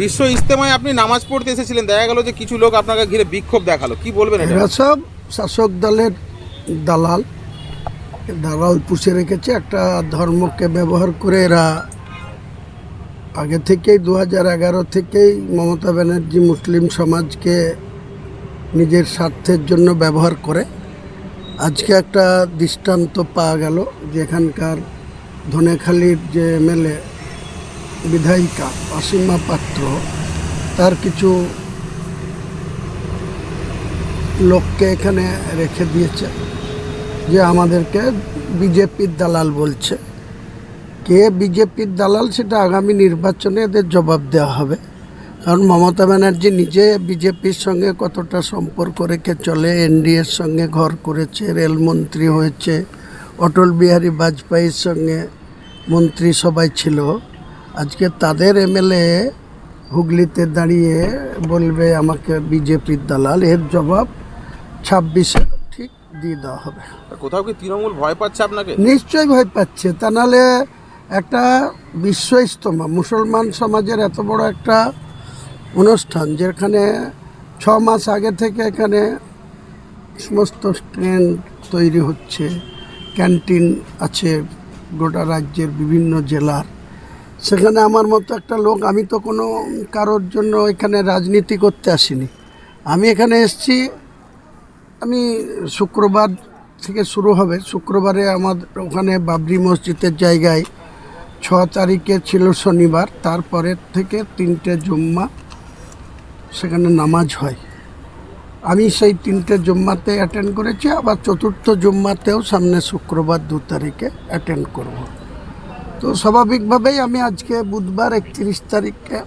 বিশ্ব ইস্তেমায় আপনি নামাজ পড়তে এসেছিলেন, দেখা গেল যে কিছু লোক আপনাকে ঘিরে বিক্ষোভ দেখাল। কি বলবেন এটা? সব শাসক দলের দালাল। দালাল পুষে রেখেছে, একটা ধর্মকে ব্যবহার করে এরা আগে থেকেই, দু হাজার এগারো থেকেই মমতা ব্যানার্জি মুসলিম সমাজকে নিজের স্বার্থের জন্য ব্যবহার করে। আজকে একটা দৃষ্টান্ত পাওয়া গেল, যেখানকার ধনেখালির যে এমএলএ বিধায়িকা অসীমা পাত্র, তার কিছু লোককে এখানে রেখে দিয়েছে, যে আমাদেরকে বিজেপির দালাল বলছে। কে বিজেপির দালাল সেটা আগামী নির্বাচনে এদের জবাব দেওয়া হবে। কারণ মমতা ব্যানার্জি নিজে বিজেপির সঙ্গে কতটা সম্পর্ক রেখে চলে, এনডিএর সঙ্গে ঘর করেছে, রেলমন্ত্রী হয়েছে, অটল বিহারী বাজপেয়ীর সঙ্গে মন্ত্রী সবাই ছিল আজকে তাদের এমএলএ হুগলিতে দাঁড়িয়ে বলবে আমাকে বিজেপির দালাল। এর জবাব ছাব্বিশে ঠিক দিয়ে দেওয়া হবে। কোথাও কি তৃণমূল ভয় পাচ্ছে আপনাকে? নিশ্চয়ই ভয় পাচ্ছে। তা নাহলে একটা বিশ্ব ইস্তমা মুসলমান সমাজের এত বড় একটা অনুষ্ঠান যেখানে ছ মাস আগে থেকে এখানে সমস্ত স্ট্যান্ড তৈরি হচ্ছে ক্যান্টিন আছে গোটা রাজ্যের বিভিন্ন জেলার। সেখানে আমার মতো একটা লোক, আমি তো কোনো কারোর জন্য এখানে রাজনীতি করতে আসিনি। আমি এখানে এসেছি, আমি শুক্রবার থেকে শুরু হবে। শুক্রবারে আমার ওখানে বাবরি মসজিদের জায়গায় ছ তারিখে ছিল শনিবার তারপরের থেকে তিনটে জুম্মা সেখানে নামাজ হয়। আমি সেই তিনটে জুম্মাতে অ্যাটেন্ড করেছি, আবার চতুর্থ জুম্মাতেও সামনে শুক্রবার দু তারিখে অ্যাটেন্ড করব। তো স্বাভাবিকভাবেই আমি আজকে বুধবার একত্রিশ তারিখে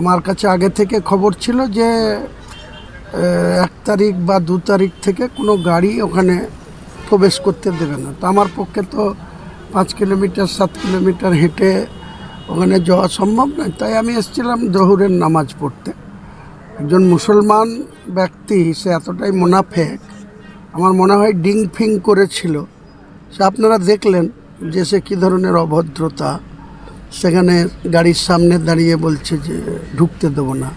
আমার কাছে আগে থেকে খবর ছিল যে এক তারিখ বা দু তারিখ থেকে কোনো গাড়ি ওখানে প্রবেশ করতে দেবে না। তো আমার পক্ষে তো পাঁচ কিলোমিটার, সাত কিলোমিটার হেঁটে ওখানে যাওয়া সম্ভব নয়। তাই আমি এসেছিলাম দহুরের নামাজ পড়তে। একজন মুসলমান ব্যক্তি, সে এতটাই মোনাফেক, আমার মনে হয় ডিং ফিং করেছিল। সে আপনারা দেখলেন যে সে কী ধরনের অভদ্রতা, সেখানে গাড়ির সামনে দাঁড়িয়ে বলছে যে ঢুকতে দেবো না।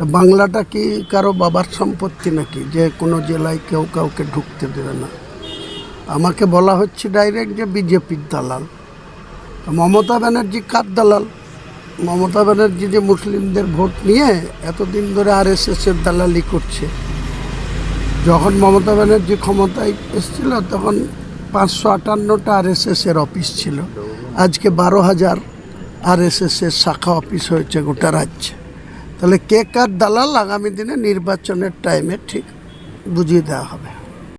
বাংলাটা কি কারও বাবার সম্পত্তি নাকি? যে কোনো জেলায় কেউ কাউকে ঢুকতে দেবে না। আমাকে বলা হচ্ছে ডাইরেক্ট যে বিজেপির দালাল। মমতা ব্যানার্জি কার দালাল? মমতা ব্যানার্জি যে মুসলিমদের ভোট নিয়ে এতদিন ধরে আর এস এর দালালি করছে। যখন মমতা ব্যানার্জি ক্ষমতায় এসেছিল, তখন পাঁচশো আটান্নটা আর এর অফিস ছিল। আজকে বারো হাজার আর এর শাখা অফিস হয়েছে গোটা রাজ্যে। তাহলে কে কার দালাল আগামী দিনে নির্বাচনের টাইমে ঠিক বুঝিয়ে দেওয়া হবে।